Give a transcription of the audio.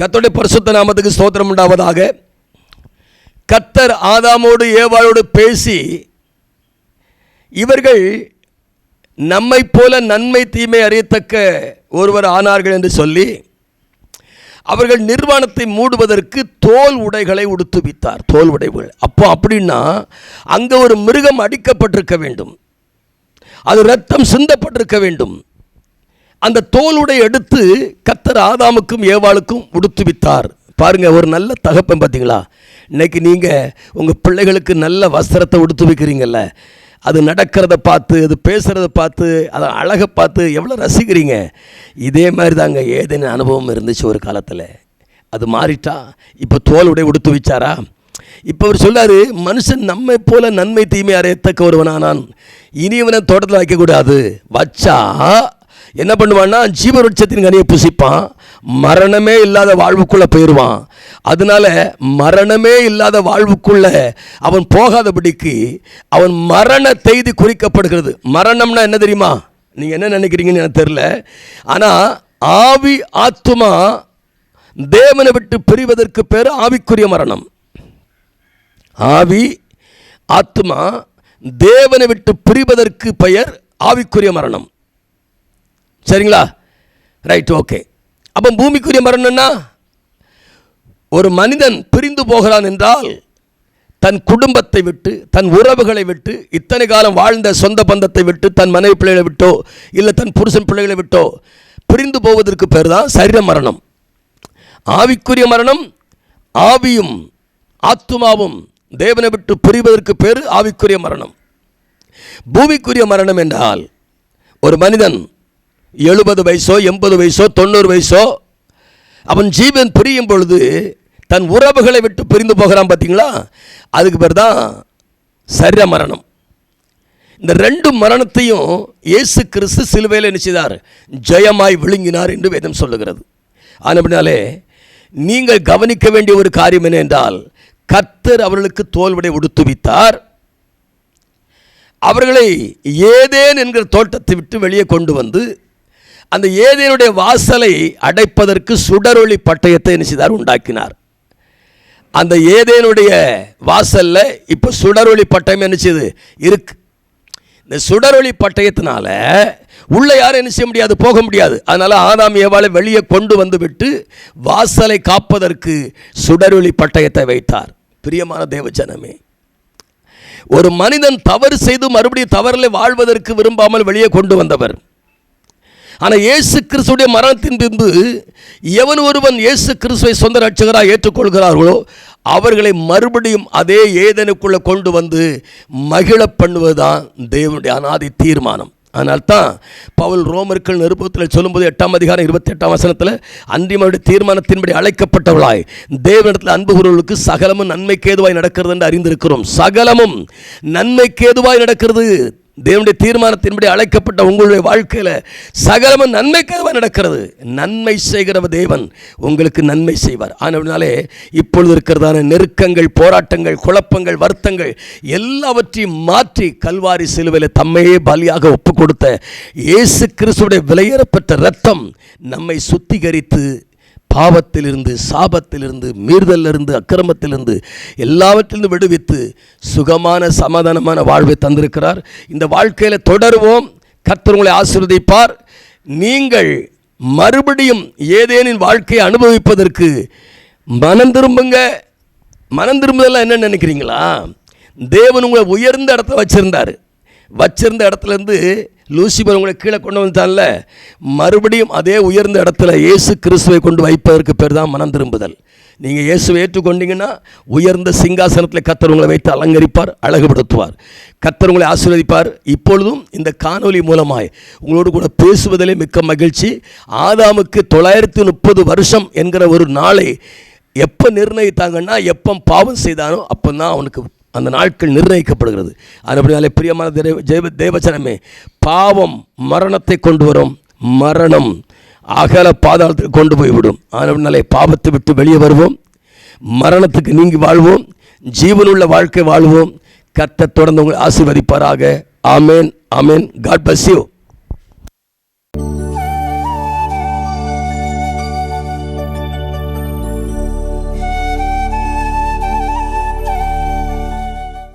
கத்தோடைய பரிசுத்த நாமத்துக்கு ஸ்தோத்திரம் உண்டாவதாக. கத்தர் ஆதாமோடு ஏவாளோடு பேசி இவர்கள் நம்மை போல நன்மை தீமை அறியத்தக்க ஒருவர் ஆனார்கள் என்று சொல்லி அவர்கள் நிர்வாணத்தை மூடுவதற்கு தோல் உடைகளை உடுத்துவித்தார். தோல் உடைகள் அப்போ அப்படின்னா அங்கே ஒரு மிருகம் அடிக்கப்பட்டிருக்க வேண்டும். அது ரத்தம் சிந்தப்பட்டிருக்க வேண்டும். அந்த தோலுடை எடுத்து கத்தர் ஆதாமுக்கும் ஏவாளுக்கும் உடுத்துவித்தார். பாருங்க ஒரு நல்ல தகப்பன் பார்த்தீங்களா? இன்னைக்கு நீங்கள் உங்கள் பிள்ளைகளுக்கு நல்ல வஸ்திரத்தை உடுத்து வைக்கிறீங்கல்ல. அது நடக்கிறத பார்த்து அது பேசுகிறத பார்த்து அதை அழகை பார்த்து எவ்வளோ ரசிக்கிறீங்க? இதே மாதிரி தாங்க ஏதேனும் அனுபவம் இருந்துச்சு ஒரு காலத்தில். அது மாறிட்டா இப்போ தோலுடைய உடுத்து வச்சாரா? இப்போ அவர் சொல்லாரு மனுஷன் நம்மை போல நன்மை தீமை அறையத்தக்க ஒருவனானான் இனி இவனை தோட்டத்தில் வைக்கக்கூடாது வச்சா என்ன பண்ணுவான்னா ஜீவருட்சத்தின் கனியை புசிப்பான். மரணமே இல்லாத வாழ்வுக்குள்ளே போயிடுவான் அதனால மரணமே இல்லாத வாழ்வுக்குள்ளே அவன் போகாதபடிக்கு அவன் மரண செய்தி குறிக்கப்படுகிறது. மரணம்னா என்ன தெரியுமா? நீங்கள் என்ன நினைக்கிறீங்கன்னு எனக்கு தெரில ஆனால் ஆவி ஆத்துமா தேவனை விட்டு பிரிவதற்கு பேர் ஆவிக்குரிய மரணம். ஆவி ஆத்மா தேவனை விட்டு பிரிவதற்கு பெயர் ஆவிக்குரிய மரணம். சரிங்களா? ரைட் ஓகே அப்போ பூமிக்குரிய மரணம்னா ஒரு மனிதன் பிரிந்து போகிறான் என்றால் தன் குடும்பத்தை விட்டு தன் உறவுகளை விட்டு இத்தனை காலம் வாழ்ந்த சொந்த பந்தத்தை விட்டு தன் மனைவி பிள்ளைகளை விட்டோ இல்லை தன் புருஷன் பிள்ளைகளை விட்டோ பிரிந்து போவதற்கு பேர் தான் சரீர மரணம். ஆவிக்குரிய மரணம் ஆவியும் ஆத்துமாவும் தேவனை விட்டு பிரிவதற்கு பேர் ஆவிக்குரிய மரணம். பூமிக்குரிய மரணம் என்றால் ஒரு மனிதன் எழுபது வயசோ எண்பது வயசோ தொண்ணூறு வயசோ அவன் ஜீவன் பிரியும் பொழுது தன் உறவுகளை விட்டு பிரிந்து போகிறான் பார்த்தீங்களா அதுக்கு பேர் தான் சரீர மரணம். இந்த ரெண்டு மரணத்தையும் இயேசு கிறிஸ்து சிலுவையில் நினைச்சார் ஜெயமாய் விழுங்கினார் என்று வேதம் சொல்லுகிறது. ஆனபினாலே நீங்கள் கவனிக்க வேண்டிய ஒரு காரியம் என்ன என்றால் கர்த்தர் அவர்களுக்கு தோல்வடை உடுத்துவித்தார். அவர்களை ஏதேன் என்கிற தோட்டத்தை விட்டு வெளியே கொண்டு வந்து அந்த ஏதேனுடைய வாசலை அடைப்பதற்கு சுடரொளி பட்டயத்தை என்ன செய்தார்? உண்டாக்கினார். அந்த ஏதேனுடைய வாசலில் இப்போ சுடரொளி பட்டயம் நினைச்சது இருக்கு. இந்த சுடரொளி பட்டயத்தினால உள்ளே யாரும் என்ன செய்ய முடியாது? போக முடியாது. அதனால் ஆதாம் ஏவாளை வெளியே கொண்டு வந்துவிட்டு வாசலை காப்பதற்கு சுடரொளி பட்டயத்தை வைத்தார். பிரியமான தேவஜனமே ஒரு மனிதன் தவறு செய்து மறுபடியும் தவறில் வாழ்வதற்கு விரும்பாமல் வெளியே கொண்டு வந்தவர். ஆனால் இயேசு கிறிஸ்துடைய மரணத்தின் பின்பு எவன் ஒருவன் இயேசு கிறிஸ்துவை சொந்த ரட்சகராக ஏற்றுக்கொள்கிறார்களோ அவர்களை மறுபடியும் அதே ஏதனுக்குள்ளே கொண்டு வந்து மகிழ பண்ணுவதுதான் தேவனுடைய அனாதி தீர்மானம். அதனால் தான் பவுல் ரோமர்கள் நிருபத்தில் சொல்லும்போது எட்டாம் அதிகாரம் இருபத்தி எட்டாம் வசனத்தில் அன்றியமனுடைய தீர்மானத்தின்படி அழைக்கப்பட்டவளாய். தேவனிடத்தில் அன்பு கூறுவர்களுக்கு சகலமும் நன்மைக்கேதுவாய் நடக்கிறது என்று அறிந்திருக்கிறோம். சகலமும் நன்மைக்கேதுவாய் நடக்கிறது. தேவனுடைய தீர்மானத்தின்படி அழைக்கப்பட்ட உங்களுடைய வாழ்க்கையில் சகலமும் நன்மைக்காக நடக்கிறது. நன்மை செய்கிறவ தேவன் உங்களுக்கு நன்மை செய்வார். ஆனவினாலே இப்பொழுது இருக்கிறதான நெருக்கங்கள் போராட்டங்கள் குழப்பங்கள் வருத்தங்கள் எல்லாவற்றையும் மாற்றி கல்வாரி சிலுவையில் தம்மையே பலியாக ஒப்பு கொடுத்த இயேசு கிறிஸ்துடைய விலையேறப்பட்ட ரத்தம் நம்மை சுத்திகரித்து பாவத்திலிருந்து சாபத்திலிருந்து மீறுதலிருந்து அக்கிரமத்திலிருந்து எல்லாவற்றிலிருந்து விடுவித்து சுகமான சமாதானமான வாழ்வை தந்திருக்கிறார். இந்த வாழ்க்கையில் தொடருவோம். கர்த்தர் உங்களை நீங்கள் மறுபடியும் ஏதேனின் வாழ்க்கையை அனுபவிப்பதற்கு மனம் திரும்புங்க. மனம் திரும்புதெல்லாம் என்ன நினைக்கிறீங்களா? தேவன் உங்களை உயர்ந்த இடத்துல வச்சுருந்தார். வச்சிருந்த இடத்துலேருந்து லூசிபர் உங்களை கீழே கொண்டு வந்தால மறுபடியும் அதே உயர்ந்த இடத்துல இயேசு கிறிஸ்துவை கொண்டு வைப்பதற்கு பேர் தான் மனம் திரும்புதல். நீங்கள் இயேசுவை ஏற்றுக்கொண்டீங்கன்னா உயர்ந்த சிங்காசனத்தில் கத்தர் உங்களை வைத்து அலங்கரிப்பார் அழகுபடுத்துவார். கத்தர் உங்களை ஆசீர்வதிப்பார். இப்பொழுதும் இந்த காணொலி மூலமாய் உங்களோடு கூட பேசுவதிலே மிக்க மகிழ்ச்சி. ஆதாமுக்கு தொள்ளாயிரத்தி முப்பது வருஷம் என்கிற ஒரு நாளை எப்போ நிர்ணயித்தாங்கன்னா எப்போ பாவம் செய்தானோ அப்போ தான் அவனுக்கு அந்த நாட்கள் நிர்ணயிக்கப்படுகிறது. அதுபடினாலே பிரியமான தேவ ஜெய தேவச்சனமே பாவம் மரணத்தை கொண்டு வரும். மரணம் அகல பாதாளத்துக்கு கொண்டு போய்விடும். அதனாலே பாவத்தை விட்டு வெளியே வருவோம். மரணத்துக்கு நீங்கி வாழ்வோம். ஜீவனுள்ள வாழ்க்கை வாழ்வோம். கத்த தொடர்ந்து உங்களை ஆசீர்வதிப்பாராக. ஆமேன் ஆமேன். God bless you